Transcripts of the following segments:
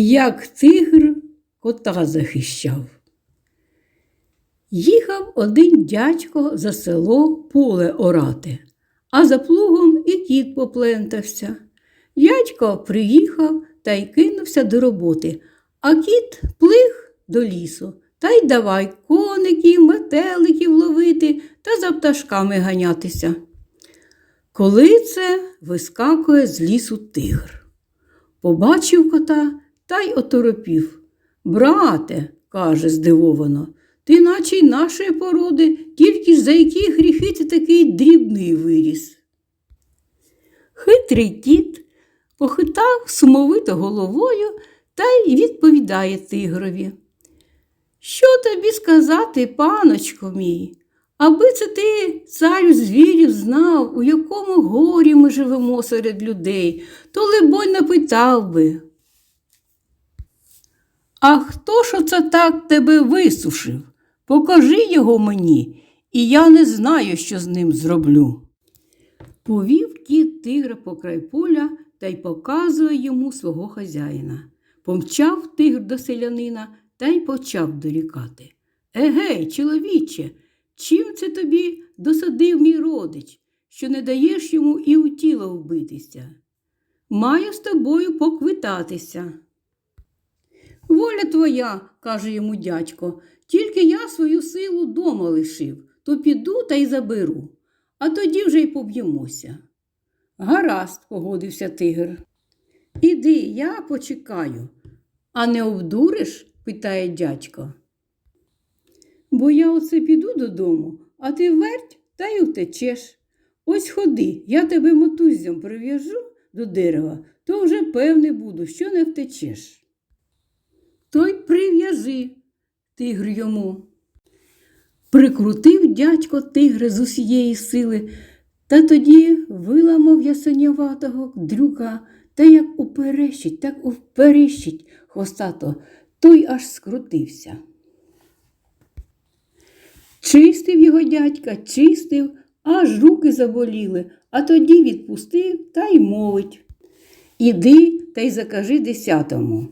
як тигр кота захищав. Їхав один дядько за село поле орати, а за плугом і кіт поплентався. Дядько приїхав та й кинувся до роботи, а кіт плих до лісу та й давай коників, метеликів ловити та за пташками ганятися. Коли це вискакує з лісу тигр. Побачив кота та й оторопів. Брате, каже здивовано, ти наче й нашої породи, тільки ж за які гріхи ти такий дрібний виріс. Хитрий кіт похитав сумовито головою та й відповідає тигрові. Що тобі сказати, паночко мій? Аби це ти, царю звірів, знав, у якому горі ми живемо серед людей, то, либонь, напитав би. А хто ж оце так тебе висушив? Покажи його мені, і я не знаю, що з ним зроблю. Повів кіт тигра по край поля та й показує йому свого хазяїна. Помчав тигр до селянина та й почав дорікати. Егей, чоловіче, чим це тобі досадив мій родич, що не даєш йому і у тіло вбитися? Маю з тобою поквитатися. Воля твоя, каже йому дядько, тільки я свою силу дома лишив, то піду та й заберу, а тоді вже й поб'ємося. Гаразд, погодився тигр. Іди, я почекаю. А не обдуриш? питає дядько. Бо я оце піду додому, а ти верть та й утечеш. Ось ходи, я тебе мотуззям прив'яжу до дерева, то вже певне буду, що не втечеш. Той прив'яжи, тигр йому. Прикрутив дядько тигра з усієї сили, та тоді виламав ясеняватого дрюка та як уперещить, так уперещить хвостато, той аж скрутився. Чистив його дядька, чистив, аж руки заболіли, а тоді відпустив та й мовить. Іди та й закажи десятому.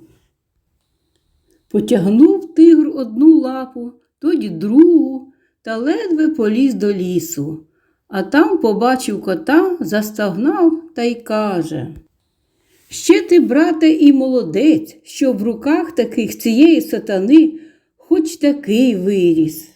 Потягнув тигр одну лапу, тоді другу, та ледве поліз до лісу. А там побачив кота, застогнав та й каже. Ще ти, брате, і молодець, що в руках таких цієї сатани хоч такий виріс.